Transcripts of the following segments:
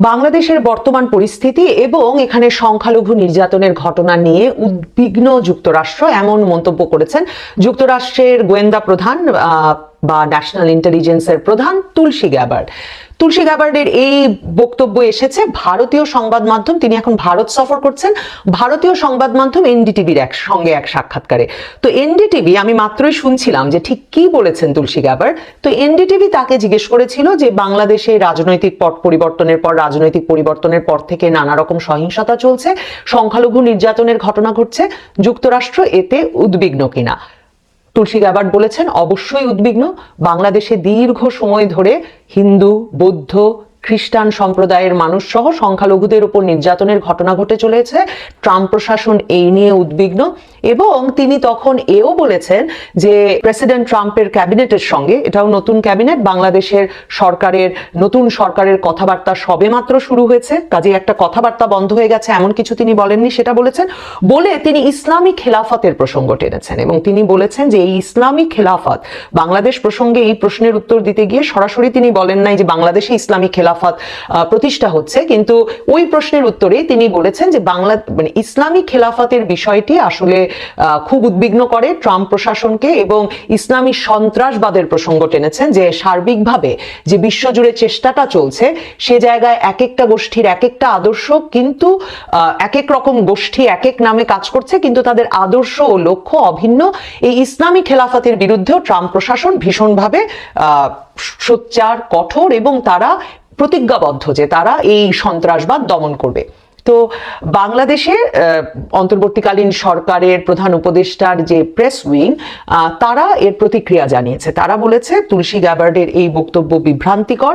বাংলাদেশের বর্তমান পরিস্থিতি এবং এখানে সংখ্যালঘু নির্যাতনের ঘটনা নিয়ে উদ্বিগ্ন যুক্তরাষ্ট্র এমন মন্তব্য করেছেন যুক্তরাষ্ট্রের গোয়েন্দা প্রধান বা ন্যাশনাল ইন্টেলিজেন্সের প্রধান তুলসী গ্যাবার্ড তুলসী গ্যাবার্ডের এই বক্তব্য এসেছে। ভারতীয় সংবাদ মাধ্যম, তিনি এখন ভারত সফর করছেন। ভারতীয় সংবাদ মাধ্যম এনডিটিভির এক সঙ্গে এক সাক্ষাৎকারে। তো এনডিটিভি, আমি মাত্রই শুনছিলাম যে ঠিক কি বলেছেন তুলসী গ্যাবার্ড তো এনডিটিভি তাকে জিজ্ঞেস করেছিল যে বাংলাদেশে রাজনৈতিক পট পরিবর্তনের পর, রাজনৈতিক পরিবর্তনের পর থেকে নানা রকম সহিংসতা চলছে, সংখ্যালঘু নির্যাতনের ঘটনা ঘটছে, যুক্তরাষ্ট্র এতে উদ্বিগ্ন কিনা। তুলসী গাবার্ড বলেছেন অবশ্যই উদ্বিগ্ন। বাংলাদেশে দীর্ঘ সময় ধরে হিন্দু বৌদ্ধ খ্রিস্টান সম্প্রদায়ের মানুষ সহ সংখ্যালঘুদের উপর নির্যাতনের ঘটনা ঘটে চলেছে। ট্রাম্প প্রশাসন এই নিয়ে উদ্বিগ্ন এবং তিনি তখন এও বলেছেন যে প্রেসিডেন্ট ট্রাম্পের ক্যাবিনেটের সঙ্গে, এটাও নতুন ক্যাবিনেট, বাংলাদেশের সরকারের, নতুন সরকারের কথাবার্তা সবেমাত্র শুরু হয়েছে। কাজে একটা কথাবার্তা বন্ধ হয়ে গেছে, এমন কিছু তিনি বলেননি, সেটা বলেছেন বলে তিনি ইসলামী খেলাফতের প্রসঙ্গ টেনেছেন এবং তিনি বলেছেন যে এই ইসলামী খেলাফত, বাংলাদেশ প্রসঙ্গে এই প্রশ্নের উত্তর দিতে গিয়ে সরাসরি তিনি বলেন নাই যে বাংলাদেশে ইসলামী খেলাফত আহ, প্রতিষ্ঠা হচ্ছে। কিন্তু ওই প্রশ্নের উত্তরে তিনি বলেছেন যে বাংলা মানে ইসলামী খেলাফতের বিষয়টি আসলে খুব উদ্বিগ্ন করে। ট্রাম্প প্রশাসনকে এবং ইসলামী সন্ত্রাসবাদের প্রসঙ্গ টেনেছেন যে সার্বিকভাবে যে বিশ্বজুড়ে চেষ্টাটা চলছে সে জায়গায় এক একটা গোষ্ঠীর এক একটা আদর্শ কিন্তু এক এক রকম গোষ্ঠী এক এক নামে কাজ করছে কিন্তু তাদের আদর্শ ও লক্ষ্য অভিন্ন। এই ইসলামী খেলাফতের বিরুদ্ধেও ট্রাম্প প্রশাসন ভীষণভাবে সোচ্চার কঠোর এবং তারা প্রতিজ্ঞাবদ্ধ যে তারা এই সন্ত্রাসবাদ দমন করবে। তো বাংলাদেশে অন্তর্বর্তীকালীন সরকারের প্রধান উপদেষ্টার যে প্রেস উইং তারা এর প্রতিক্রিয়া জানিয়েছে। তারা বলেছে, তুলসী গ্যাবার্ডের এই বক্তব্য বিভ্রান্তিকর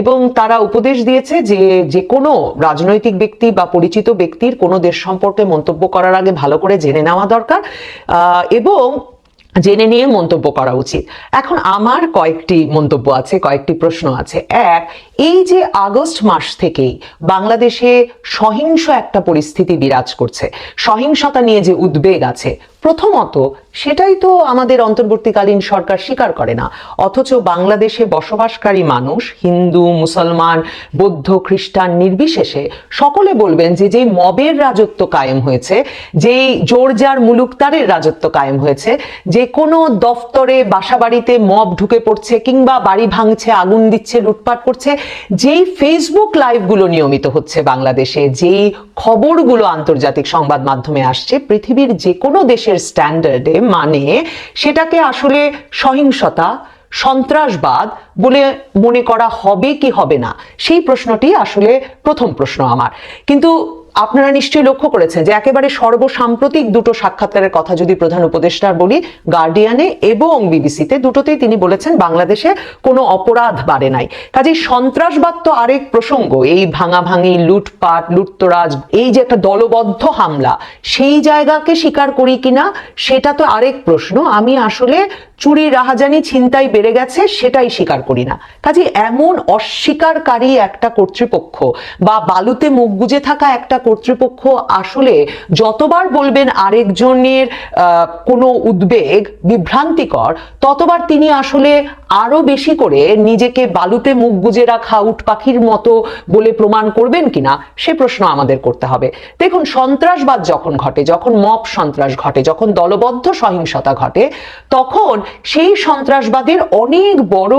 এবং তারা উপদেশ দিয়েছে যে যে কোনো রাজনৈতিক ব্যক্তি বা পরিচিত ব্যক্তির কোনো দেশ সম্পর্কে মন্তব্য করার আগে ভালো করে জেনে নেওয়া দরকার এবং জেনে নিয়ে মন্তব্য করা উচিত। এখন আমার কয়েকটি মন্তব্য আছে, কয়েকটি প্রশ্ন আছে। এক এই যে আগস্ট মাস থেকেই বাংলাদেশে সহিংস একটা পরিস্থিতি বিরাজ করছে। সহিংসতা নিয়ে যে উদ্বেগ আছে, প্রথমত সেটাই তো আমাদের অন্তর্বর্তীকালীন সরকার স্বীকার করে না। অথচ বাংলাদেশে বসবাসকারী মানুষ, হিন্দু, মুসলমান, বৌদ্ধ, খ্রিস্টান নির্বিশেষে সকলে বলবেন যে যেই মবের রাজত্ব কায়েম হয়েছে, যেই জোরজার মুলুকতারের রাজত্ব কায়েম হয়েছে, যে কোনো দফতরে বাসাবাড়িতে মব ঢুকে পড়ছে কিংবা বাড়ি ভাঙছে, আগুন দিচ্ছে, লুটপাট করছে যেই ফেসবুক লাইভগুলো নিয়মিত হচ্ছে বাংলাদেশে, যেই খবরগুলো আন্তর্জাতিক সংবাদ মাধ্যমে আসছে, পৃথিবীর যে কোনো দেশের স্ট্যান্ডার্ডে মানে সেটাকে আসলে সহিংসতা, সন্ত্রাসবাদ বলে মনে করা হবে কি হবে না? সেই প্রশ্নটি আসলে প্রথম প্রশ্ন আমার। কিন্তু আপনারা নিশ্চয়ই লক্ষ্য করেছেন যে একেবারে সর্বসাম্প্রতিক দুটো সাক্ষাৎকারের কথা যদি প্রধান উপদেষ্টার বলি গার্ডিয়ানে এবং বিবিসিতে দুটোতেই তিনি বলেছেন বাংলাদেশে কোনো অপরাধ বাড়ে নাই। কাজেই সন্ত্রাসবাদ তো আরেক প্রসঙ্গ, এই ভাঙাভাঙি, লুটপাট, লুটতরাজ, এই যে একটা দলবদ্ধ হামলা, সেই জায়গাকে স্বীকার করি কিনা, সেটা তো আরেক প্রশ্ন। আমি আসলে চুরি রাহাজানি ছিনতাই বেড়ে গেছে, সেটাই স্বীকার করি না। কাজে এমন অস্বীকারকারী একটা কর্তৃপক্ষ বা বালুতে মুখ গুজে থাকা একটা কর্তৃপক্ষ আসলে যতবার বলবেন আরেকজনের কোনো উদ্বেগ বিভ্রান্তিকর, ততবার তিনি আসলে আরও বেশি করে নিজেকে বালুতে মুখ গুজে রাখা উট পাখির মতো বলে প্রমাণ করবেন কিনা, সে প্রশ্ন আমাদের করতে হবে। দেখুন, সন্ত্রাসবাদ যখন ঘটে, যখন মপ সন্ত্রাস ঘটে, যখন দলবদ্ধ সহিংসতা ঘটে, তখন সেই সন্ত্রাসবাদের অনেক বড়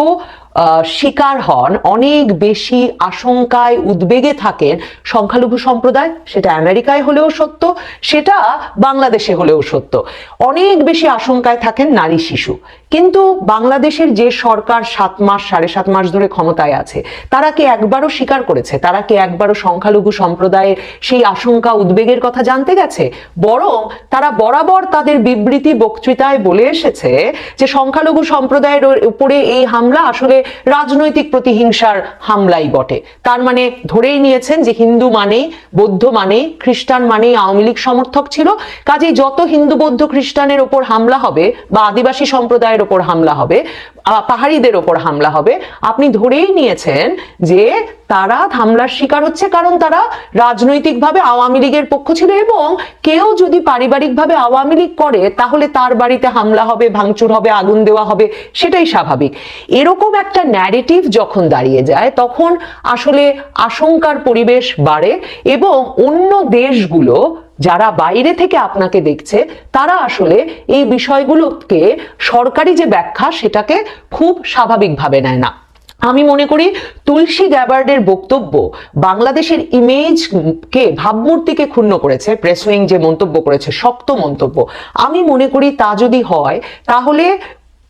শিকার হন। অনেক বেশি আশঙ্কায় উদ্বেগে থাকেন সংখ্যালঘু সম্প্রদায়। সেটা আমেরিকায় হলেও সত্য, সেটা বাংলাদেশে হলেও সত্য। অনেক বেশি আশঙ্কায় থাকেন নারী শিশু। কিন্তু বাংলাদেশের যে সরকার সাত মাস, সাড়ে সাত মাস ধরে ক্ষমতায় আছে, তারা কি একবারও স্বীকার করেছে? তারা কি একবারও সংখ্যালঘু সম্প্রদায়ের সেই আশঙ্কা, উদ্বেগের কথা জানতে গেছে? বরং তারা বরাবর তাদের বিবৃতি বক্তৃতায় বলে এসেছে যে সংখ্যালঘু সম্প্রদায়ের উপরে এই হামলা আসলে রাজনৈতিক প্রতিহিংসার হামলাই বটে। তার মানে ধরেই নিয়েছেন যে হিন্দু মানে বৌদ্ধ মানে খ্রিস্টান মানে আওয়ামী লীগ সমর্থক ছিল। কাজেই যত হিন্দু, বৌদ্ধ, খ্রিস্টানের ওপর হামলা হবে বা আদিবাসী সম্প্রদায়ের ওপর হামলা হবে পাহাড়িদের ওপর হামলা হবে। আপনি ধরেই নিয়েছেন যে তারা হামলার শিকার হচ্ছে কারণ তারা রাজনৈতিকভাবে আওয়ামী লীগের পক্ষ ছিল এবং কেউ যদি পারিবারিকভাবে আওয়ামী লীগ করে, তাহলে তার বাড়িতে হামলা হবে, ভাঙচুর হবে, আগুন দেওয়া হবে, সেটাই স্বাভাবিক। এরকম একটা ন্যারেটিভ যখন দাঁড়িয়ে যায়, তখন আসলে আশঙ্কার পরিবেশ বাড়ে এবং অন্য দেশগুলো যারা বাইরে থেকে আপনাকে দেখছে, তারা আসলে এই বিষয়গুলোকে সরকারি যে ব্যাখ্যা, সেটাকে খুব স্বাভাবিকভাবে নেয় না। আমি মনে করি তুলসী গ্যাবার্ডের বক্তব্য বাংলাদেশের ইমেজকে, ভাবমূর্তিকে ক্ষুণ্ণ করেছে প্রেস উইং যে মন্তব্য করেছে, শক্ত মন্তব্য। আমি মনে করি তা যদি হয়, তাহলে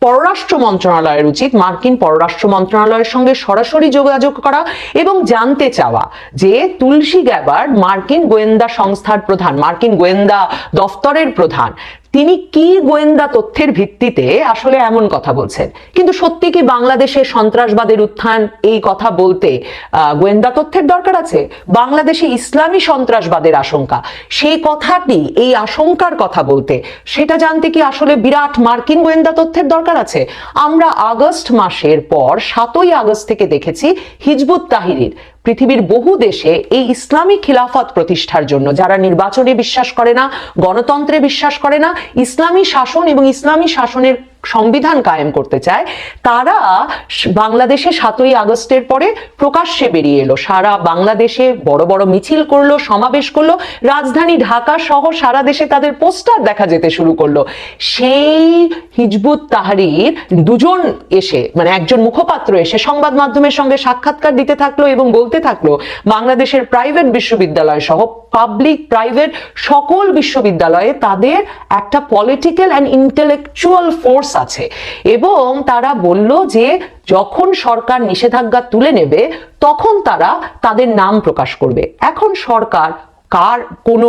পররাষ্ট্র মন্ত্রণালয়ের উচিত মার্কিন পররাষ্ট্র মন্ত্রণালয়ের সঙ্গে সরাসরি যোগাযোগ করা এবং জানতে চাওয়া যে তুলসী গ্যাবার্ড মার্কিন গোয়েন্দা সংস্থার প্রধান, মার্কিন গোয়েন্দা দফতরের প্রধান তিনি কি গোয়েন্দা তথ্যের ভিত্তিতে আসলে এমন কথা বলছেন? কিন্তু সত্যি কি বাংলাদেশে সন্ত্রাসবাদের উত্থান এই কথা বলতে গোয়েন্দা তথ্যের দরকার আছে? বাংলাদেশে ইসলামী সন্ত্রাসবাদের আশঙ্কা। সেই কথাটি, এই আশঙ্কার কথা বলতে, সেটা জানতে কি আসলে বিরাট মার্কিন গোয়েন্দা তথ্যের দরকার আছে? আমরা আগস্ট মাসের পর, সাতই আগস্ট থেকে দেখেছি হিজবুত তাহিরির পৃথিবীর বহু দেশে এই ইসলামী খিলাফত প্রতিষ্ঠার জন্য, যারা নির্বাচনে বিশ্বাস করে না, গণতন্ত্রে বিশ্বাস করে না, ইসলামী শাসন এবং ইসলামী শাসনের সংবিধান কায়েম করতে চায়, তারা বাংলাদেশে সাতই আগস্টের পরে প্রকাশ্যে বেরিয়ে এলো। সারা বাংলাদেশে বড় বড় মিছিল করল, সমাবেশ করল, রাজধানী ঢাকা সহ সারা দেশে তাদের পোস্টার দেখা যেতে শুরু করল। সেই হিজবুত তাহারির দুজন এসে মানে একজন মুখপাত্র এসে সংবাদ মাধ্যমের সঙ্গে সাক্ষাৎকার দিতে থাকল এবং বলতে থাকল বাংলাদেশের প্রাইভেট বিশ্ববিদ্যালয় সহ পাবলিক প্রাইভেট সকল বিশ্ববিদ্যালয়ে তাদের একটা পলিটিক্যাল অ্যান্ড ইন্টেলেকচুয়াল ফোর্স আছে। এবং তারা বলল যে, যখন সরকার নিষেধাজ্ঞা তুলে নেবে, তখন তারা তাদের নাম প্রকাশ করবে। এখন সরকার কার কোনো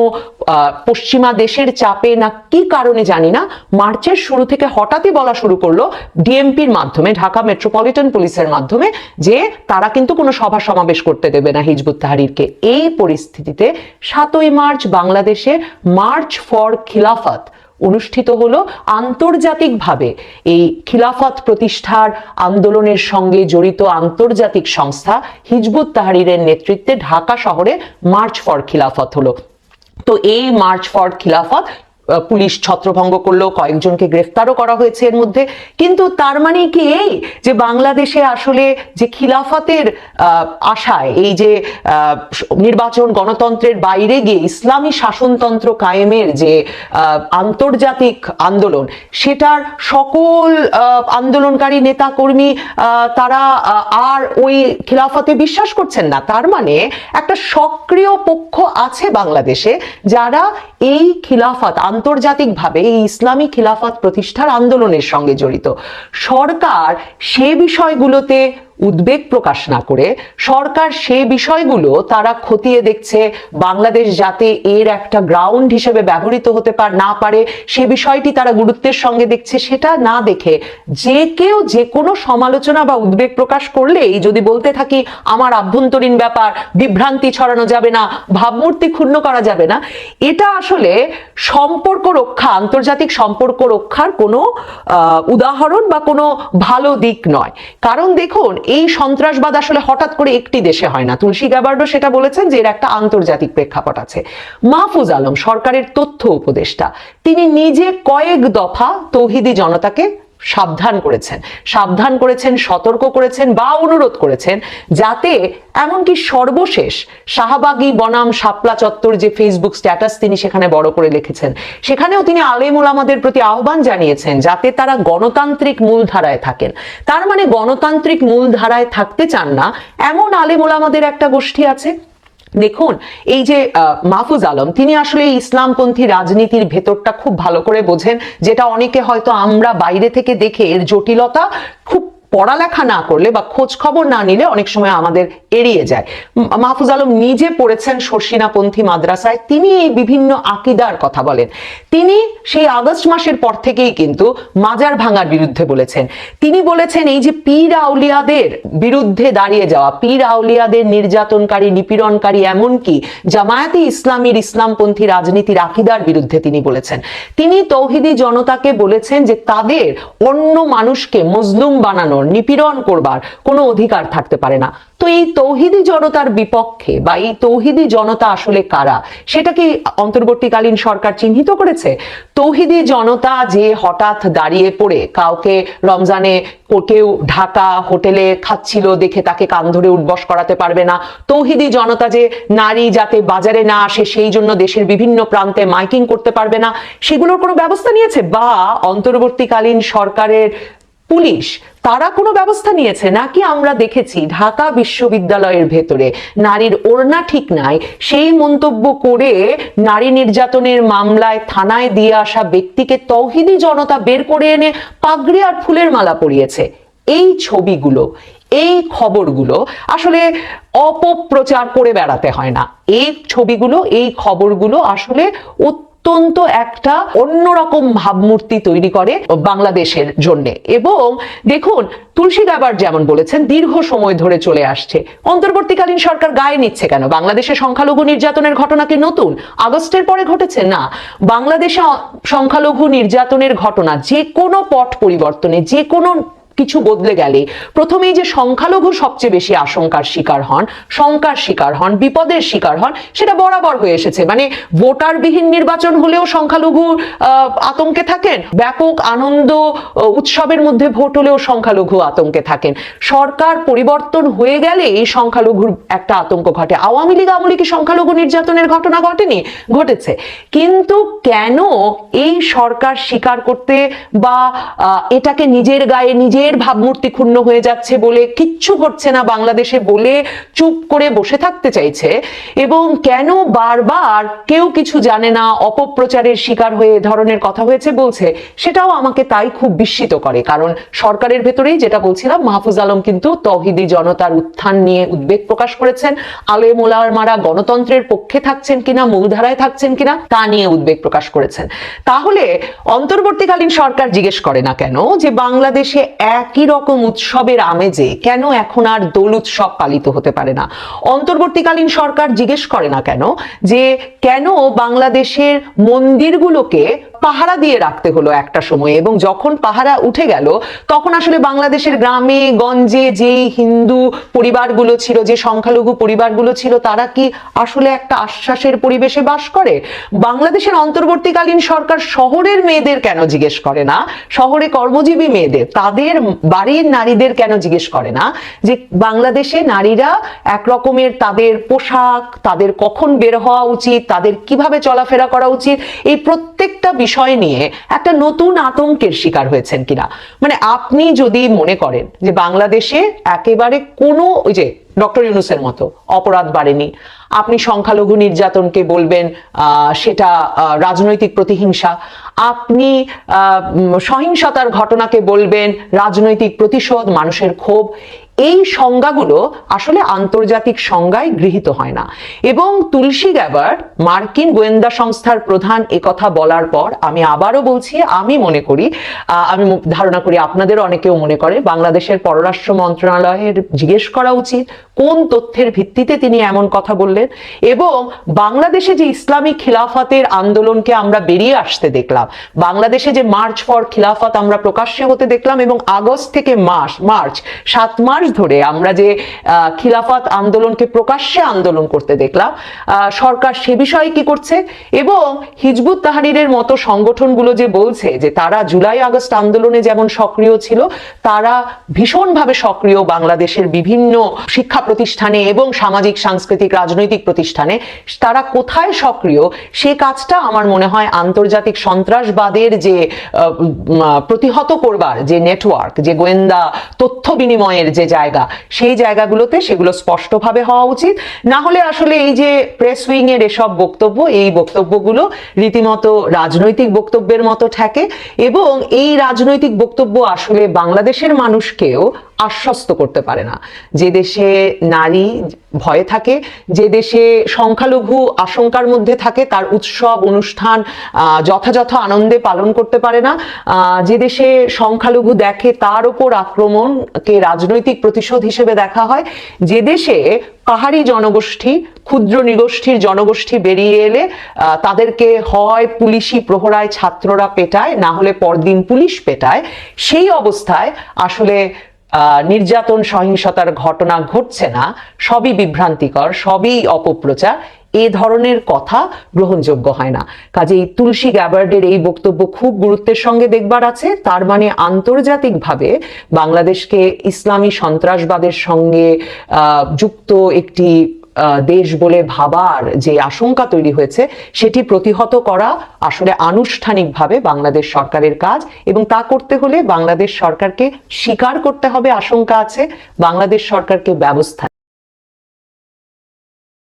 পশ্চিমা দেশের চাপে না কি কারণে জানি না। মার্চের শুরু থেকে হঠাৎই বলা শুরু করল ডিএমপির মাধ্যমে, ঢাকা মেট্রোপলিটন পুলিশের মাধ্যমে, যে তারা কিন্তু কোনো সভা সমাবেশ করতে দেবে না হিজবুত তাহারিরকে। এই পরিস্থিতিতে সাতই মার্চ বাংলাদেশে মার্চ ফর খিলাফত। অনুষ্ঠিত হলো আন্তর্জাতিকভাবে। এই খিলাফত প্রতিষ্ঠার আন্দোলনের সঙ্গে জড়িত আন্তর্জাতিক সংস্থা হিজবুত তাহারিরের নেতৃত্বে ঢাকা শহরে মার্চ ফর খিলাফত হলো। তো এই মার্চ ফর খিলাফত পুলিশ ছত্রভঙ্গ করল কয়েকজনকে গ্রেফতারও করা হয়েছে এর মধ্যে। কিন্তু তার মানে কি এই যে বাংলাদেশে আসলে যে খিলাফতের আশায়, এই যে নির্বাচন গণতন্ত্রের বাইরে গিয়ে ইসলামী শাসনতন্ত্র কায়েমের যে আন্তর্জাতিক আন্দোলন, সেটার সকল আন্দোলনকারী নেতা কর্মী তারা আর ওই খিলাফতে বিশ্বাস করছেন না। তার মানে একটা সক্রিয় পক্ষ আছে বাংলাদেশে যারা এই খিলাফত আন্তর্জাতিকভাবে এই ইসলামী খিলাফত প্রতিষ্ঠার আন্দোলনের সঙ্গে জড়িত। সরকার সে বিষয়গুলোতে উদ্বেগ প্রকাশ না করে সরকার সে বিষয়গুলো তারা খতিয়ে দেখছে। বাংলাদেশ যাতে এর একটা গ্রাউন্ড হিসেবে ব্যবহৃত হতে পার, না পারে, সে বিষয়টি তারা গুরুত্বের সঙ্গে দেখছে। সেটা না দেখে যে কেউ যে কোনো সমালোচনা বা উদ্বেগ প্রকাশ করলেই যদি বলতে থাকি, আমার আভ্যন্তরীণ ব্যাপার, বিভ্রান্তি ছড়ানো যাবে না, ভাবমূর্তি ক্ষুণ্ণ করা যাবে না। এটা আসলে সম্পর্ক রক্ষা, আন্তর্জাতিক সম্পর্ক রক্ষার কোনো উদাহরণ বা কোনো ভালো দিক নয়। কারণ দেখুন এই সন্ত্রাসবাদ আসলে হঠাৎ করে একটি দেশে হয় না। তুলসী গ্যাবার্ডও সেটা বলেছেন যে এর একটা আন্তর্জাতিক প্রেক্ষাপট আছে। মাহফুজ আলম, সরকারের তথ্য উপদেষ্টা, তিনি নিজে কয়েক দফা তৌহিদি জনতাকে সাবধান করেছেন। সাবধান করেছেন, সতর্ক করেছেন বা অনুরোধ করেছেন যাতে এমনকি সর্বশেষ শাহবাগী, বনাম, শাপলা চত্বর যে ফেসবুক স্ট্যাটাস তিনি সেখানে বড় করে লিখেছেন, সেখানেও তিনি আলেমুল আমাদের প্রতি আহ্বান জানিয়েছেন যাতে তারা গণতান্ত্রিক মূলধারায় থাকেন। তার মানে গণতান্ত্রিক মূলধারায় থাকতে চান না, এমন আলেমুল আমাদের একটা গোষ্ঠী আছে। দেখুন, এই যে মাহফুজ আলম, তিনি আসলে ইসলামপন্থী রাজনীতির ভেতরটা খুব ভালো করে বোঝেন, যেটা অনেকে হয়তো আমরা বাইরে থেকে দেখে এর জটিলতা খুব পড়ালেখা না করলে বা খোঁজ খবর না নিলে অনেক সময় আমাদের এড়িয়ে যায়। মাহফুজ আলম নিজে পড়েছেন শর্ষিনাপন্থী মাদ্রাসায়। তিনি এই বিভিন্ন আকিদার কথা বলেন। তিনি সেই আগস্ট মাসের পর থেকেই কিন্তু মাজার ভাঙার বিরুদ্ধে বলেছেন। তিনি বলেছেন, এই যে পীর আউলিয়াদের বিরুদ্ধে দাঁড়িয়ে যাওয়া, পীর আউলিয়াদের নির্যাতনকারী, নিপীড়নকারী এমনকি জামায়াতি ইসলামীর ইসলামপন্থী রাজনীতির আকিদার বিরুদ্ধে তিনি বলেছেন। তিনি তৌহিদি জনতাকে বলেছেন যে তাদের অন্য মানুষকে মজলুম বানানোর নিপীড়ন করবার কোনো অধিকার থাকতে পারে না। তো এই তৌহিদি জনতার বিপক্ষে বা এই তৌহিদি জনতা আসলে কারা? সেটা কি অন্তর্বর্তীকালীন সরকার চিহ্নিত করেছে? তৌহিদি জনতা যে হঠাৎ দাঁড়িয়ে পড়ে, কাউকে রমজানে কেউ ঢাকা হোটেলে খাচ্ছিল দেখে তাকে কান ধরে উঠবস করাতে পারবে না। তৌহিদি জনতা যে নারী যাতে বাজারে না আসে, সেই জন্য দেশের বিভিন্ন প্রান্তে মাইকিং করতে পারবে না। সেগুলোর কোনো ব্যবস্থা নিয়েছে? বা অন্তর্বর্তীকালীন সরকারের পুলিশ, তারা কোনো ব্যবস্থা নিয়েছে? নাকি আমরা দেখেছি ঢাকা বিশ্ববিদ্যালয়ের ভেতরে নারীর ওড়না ঠিক নাই, সেই মন্তব্য করে নারী নির্যাতনের মামলায় থানায় দিয়ে আসা ব্যক্তিকে তৌহিদি জনতা বের করে এনে পাগড়ি আর ফুলের মালা পরিয়েছে। এই ছবিগুলো, এই খবরগুলো আসলে অপপ্রচার করে বেড়াতে হয় না। এই ছবিগুলো, এই খবরগুলো আসলে অত্যন্ত একটা অন্যরকম ভাবমূর্তি তৈরি করে বাংলাদেশের জন্য। এবং দেখুন তুলসী গাবার যেমন বলেছেন, দীর্ঘ সময় ধরে চলে আসছে। অন্তর্বর্তীকালীন সরকার গায়ে নিচ্ছে কেন? বাংলাদেশে সংখ্যালঘু নির্যাতনের ঘটনা কি নতুন? আগস্টের পরে ঘটেছে? না। বাংলাদেশে সংখ্যালঘু নির্যাতনের ঘটনা যে কোনো পট পরিবর্তনে, যে কোনো কিছু বদলে গেলে প্রথমেই যে সংখ্যালঘু সবচেয়ে বেশি আশঙ্কার শিকার হন, শঙ্কার শিকার হন, বিপদের শিকার হন, সেটা বরাবর হয়ে এসেছে। মানে ভোটারবিহীন নির্বাচন হলেও সংখ্যালঘু আতঙ্কে থাকেন, ব্যাপক আনন্দ উৎসবের মধ্যে ভোট হলেও সংখ্যালঘু আতঙ্কে থাকেন। সরকার পরিবর্তন হয়ে গেলে এই সংখ্যালঘুর একটা আতঙ্ক ঘটে। আওয়ামী লীগ আমলে কি সংখ্যালঘু নির্যাতনের ঘটনা ঘটেনি? ঘটেছে। কিন্তু কেন এই সরকার স্বীকার করতে বা এটাকে নিজের গায়ে নিজের ভাবমূর্তি ক্ষুণ্ণ হয়ে যাচ্ছে বলে কিচ্ছু ঘটছে না বাংলাদেশে বলে চুপ করে বসে থাকতে চাইছে। এবং কেন বারবার কেউ কিছু জানে না, অপপ্রচারের শিকার হয়ে ধরনের কথা হয়েছে বলছে, সেটাও আমাকে তাই খুব বিস্মিত করে। কারণ সরকারের ভেতরেই যেটা বলছিলাম, মাহফুজ আলম কিন্তু তহিদি জনতার উত্থান নিয়ে উদ্বেগ প্রকাশ করেছেন। আলে মারা গণতন্ত্রের পক্ষে থাকছেন কিনা, মূলধারায় থাকছেন কিনা, তা নিয়ে উদ্বেগ প্রকাশ করেছেন। তাহলে অন্তর্বর্তীকালীন সরকার জিজ্ঞেস করে না কেন যে বাংলাদেশে একই রকম উৎসবের আমেজে কেন এখন আর দোল উৎসব পালিত হতে পারে না? অন্তর্বর্তীকালীন সরকার জিজ্ঞেস করে না কেন যে কেন বাংলাদেশের মন্দিরগুলোকে পাহারা দিয়ে রাখতে হলো একটা সময়। এবং যখন পাহারা উঠে গেল, তখন আসলে বাংলাদেশের গ্রামে, গঞ্জে যেই হিন্দু পরিবারগুলো ছিল, যে সংখ্যালঘু পরিবারগুলো ছিল, তারা কি আসলে একটা আশ্বাসের পরিবেশে বাস করে? বাংলাদেশের অন্তর্বর্তীকালীন সরকার শহরের মেয়েদের কেন জিজ্ঞেস করে না? শহরে কর্মজীবী মেয়েদের, তাদের বাড়ির নারীদের কেন জিজ্ঞেস করে না? যে বাংলাদেশে নারীরা এক রকমের তাদের পোশাক, তাদের কখন বের হওয়া উচিত, তাদের কীভাবে চলাফেরা করা উচিত, এই প্রত্যেকটা বিষয় নিয়ে একটা নতুন আতঙ্কের শিকার হয়েছেন কিনা? মানে আপনি যদি মনে করেন যে বাংলাদেশে একেবারে কোনো ওই যে ডক্টর ইউনুসের মতো অপরাধ বাড়েনি, আপনি সংখ্যালঘু নির্যাতনকে বলবেন সেটা রাজনৈতিক প্রতিহিংসা, আপনি সহিংসতার ঘটনাকে বলবেন, রাজনৈতিক প্রতিশোধ মানুষের ক্ষোভ এই সংজ্ঞাগুলো আসলে আন্তর্জাতিক সংজ্ঞায় গৃহীত হয় না। এবং তুলসী গ্যাবার্ড মার্কিন গোয়েন্দা সংস্থার প্রধান একথা বলার পর আমি আবারও বলছি, আমি মনে করি আমি ধারণা করি আপনাদের অনেকেও মনে করে, বাংলাদেশের পররাষ্ট্র মন্ত্রণালয়ের জিজ্ঞেস করা উচিত, কোন তথ্যের ভিত্তিতে তিনি এমন কথা বললেন এবং বাংলাদেশে যে ইসলামী খিলাফতের আন্দোলনকে আমরা বেরিয়ে আসতে দেখলাম, বাংলাদেশে যে মার্চ ফর খিলাফত আমরা প্রকাশ্যে হতে দেখলাম এবং আগস্ট থেকে মাস, মার্চ, সাত মাস ধরে আমরা যে খিলাফত আন্দোলনকে প্রকাশ্যে আন্দোলন করতে দেখলাম সরকার সে বিষয়ে কি করছে এবং হিজবুত তাহারিরের মতো সংগঠনগুলো যে বলছে যে তারা জুলাই আগস্ট আন্দোলনে যেমন সক্রিয় ছিল, তারা ভীষণভাবে সক্রিয় বাংলাদেশের বিভিন্ন শিক্ষা প্রতিষ্ঠানে এবং সামাজিক, সাংস্কৃতিক, রাজনৈতিক প্রতিষ্ঠানে। তারা কোথায় সক্রিয়? সে কাজটা আমার মনে হয় আন্তর্জাতিক সন্ত্রাসবাদের যে প্রতিহত করবার যে নেটওয়ার্ক যে গোয়েন্দা তথ্য বিনিময়ের যে জায়গা। সেই জায়গাগুলোতে সেগুলো স্পষ্টভাবে হওয়া উচিত। না হলে আসলে এই যে প্রেস উইং এর এসব বক্তব্য, এই বক্তব্যগুলো রীতিমতো রাজনৈতিক বক্তব্যের মতো ঠেকে এবং এই রাজনৈতিক বক্তব্য আসলে বাংলাদেশের মানুষকেও আশ্বস্ত করতে পারে না। যে দেশে নারী ভয়ে থাকে, যে দেশে সংখ্যালঘু আশঙ্কার মধ্যে থাকে, তার উৎসব, অনুষ্ঠান যথাযথ আনন্দে পালন করতে পারে না। যে দেশে সংখ্যালঘু দেখে তার ওপর আক্রমণকে রাজনৈতিক প্রতিশোধ হিসেবে দেখা হয়, যে দেশে পাহাড়ি জনগোষ্ঠী, ক্ষুদ্র নিগোষ্ঠীর জনগোষ্ঠী বেরিয়ে এলে তাদেরকে হয় পুলিশি প্রহরায় ছাত্ররা পেটায়, না হলে পরদিন পুলিশ পেটায়। সেই অবস্থায় আসলে নির্যাতন, সহিংসতার ঘটনা ঘটছে না, সবই বিভ্রান্তিকর, সবই অপপ্রচার, এ ধরনের কথা গ্রহণযোগ্য হয় না। কাজে এই তুলসী গ্যাবার্ডের এই বক্তব্য খুব গুরুত্বের সঙ্গে দেখবার আছে, তার মানে আন্তর্জাতিকভাবে বাংলাদেশকে ইসলামী সন্ত্রাসবাদের সঙ্গে যুক্ত একটি দেশ বলে ভাবার যে আশঙ্কা তৈরি হয়েছে, সেটি প্রতিহত করা আসলে আনুষ্ঠানিকভাবে বাংলাদেশ সরকারের কাজ এবং তা করতে হলে বাংলাদেশ সরকারকে স্বীকার করতে হবে, আশঙ্কা আছে। বাংলাদেশ সরকারকে ব্যবস্থা